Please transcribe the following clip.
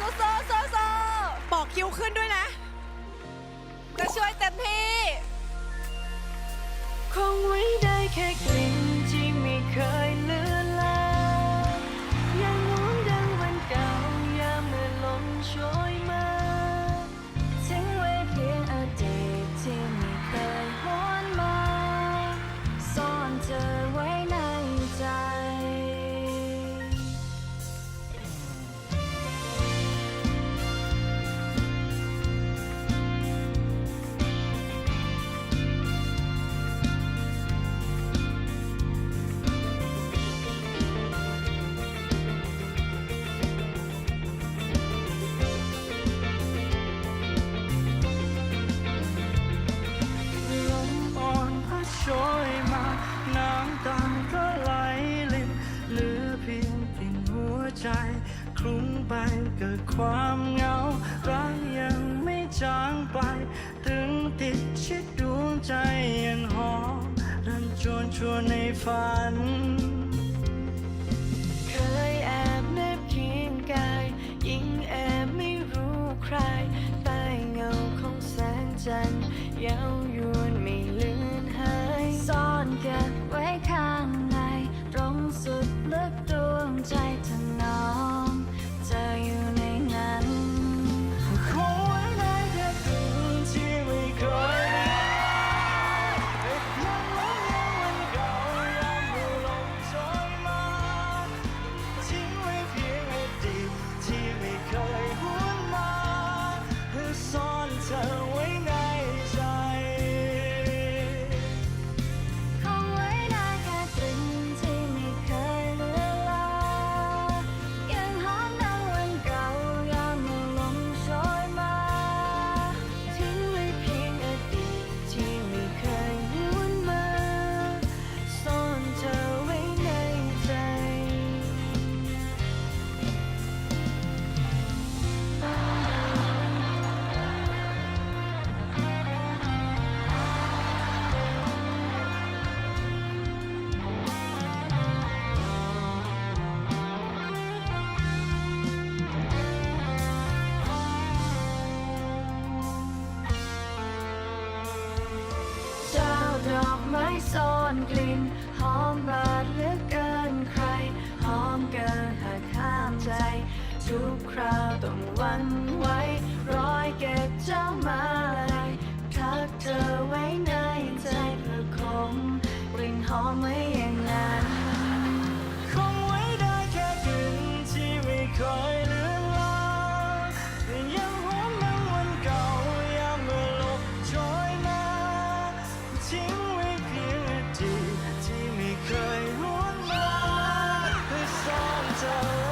โซโซโซโซบอกคิวขึ้นด้วยนะ จะช่วยเต็มที่ คงไว้ได้แค่ ความเหงารักยังไม่จางไป ถึงติดชิดดวงใจยังหอมรันจวนชวนในฝัน เคยแอบเนบเคียงกาย ยิ่งแอบไม่รู้ใครใต้เงาของแสงจันทร์ยาว ไม้ซ่อนกลิ่น หอมบาดเลือเกินใคร หอมเกินหากห้ามใจ ทุกคราวต้องวันไว้ รอยเก็บจำ so